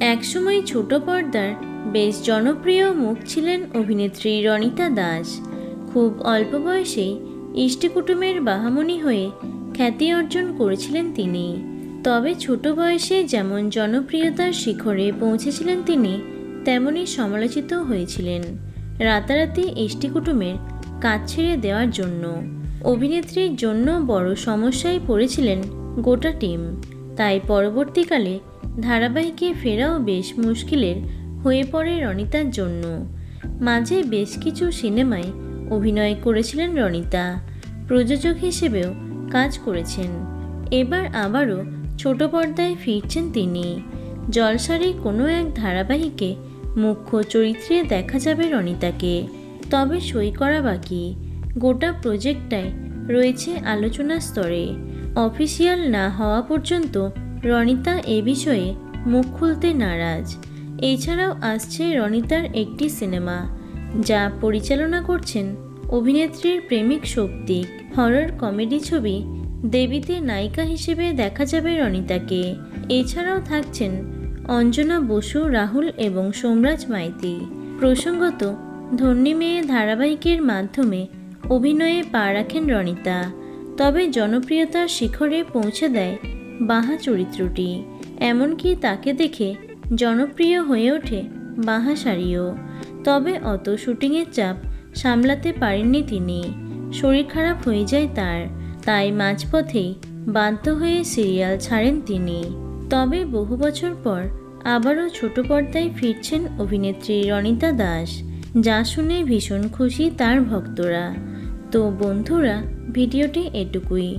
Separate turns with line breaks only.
একসময় ছোট পর্দার বেশ জনপ্রিয় মুখ ছিলেন অভিনেত্রী রনিতা দাস। খুব অল্প বয়সেই ইষ্টিকুটুমের বাহামণি হয়ে খ্যাতি অর্জন করেছিলেন তিনি। তবে ছোট বয়সে যেমন জনপ্রিয়তার শিখরে পৌঁছেছিলেন তিনি তেমনই সমালোচিত হয়েছিলেন। রাতারাতি ইষ্টিকুটুমের কাজ ছেড়ে দেওয়ার জন্য। অভিনেত্রীর জন্য বড় সমস্যায় পড়েছিলেন গোটা টিম। তাই পরবর্তীকালে ধারাবাহিকে ফেরাও বেশ মুশকিলের হয়ে পড়ে রনিতার জন্য। মাঝে বেশ কিছু সিনেমায় অভিনয় করেছিলেন রনিতা। প্রযোজক হিসেবেও কাজ করেছেন। এবার আবারও ছোট পর্দায় ফিরছেন তিনি। জলসারে কোনো এক ধারাবাহিকে মুখ্য চরিত্রে দেখা যাবে রনিতাকে। তবে সই করা বাকি। গোটা প্রজেক্টটায় রয়েছে আলোচনা স্তরে। অফিসিয়াল না হওয়া পর্যন্ত রনিতা এ বিষয়ে মুখ খুলতে নারাজ। এছাড়াও আসছে রনিতার একটি সিনেমা, যা পরিচালনা করছেন অভিনেত্রীর প্রেমিক শক্তিক। হরর কমেডি ছবি দেবীতে নায়িকা হিসেবে দেখা যাবে রনিতাকে। এছাড়াও থাকছেন অঞ্জনা বসু, রাহুল এবং সোমরাজ মাইতি। প্রসঙ্গত ধন্যী মেয়ে ধারাবাহিকের মাধ্যমে অভিনয়ে পা রাখেন রনিতা, তবে জনপ্রিয়তার শিখরে পৌঁছে দেয় বাহা চরিত্রটি, এমনকি তাকে দেখে জনপ্রিয় হয়ে ওঠে বাহা শাড়িও। তবে অত শুটিংয়ের চাপ সামলাতে পারেননি তিনি। শরীর খারাপ হয়ে যায় তার, তাই মাঝপথেই বাধ্য হয়ে সিরিয়াল ছাড়েন তিনি। তবে বহু বছর পর আবারও ছোট পর্দায় ফিরছেন অভিনেত্রী রনিতা দাস, যা শুনে ভীষণ খুশি তার ভক্তরা। তো বন্ধুরা, ভিডিওটি এটুকুই।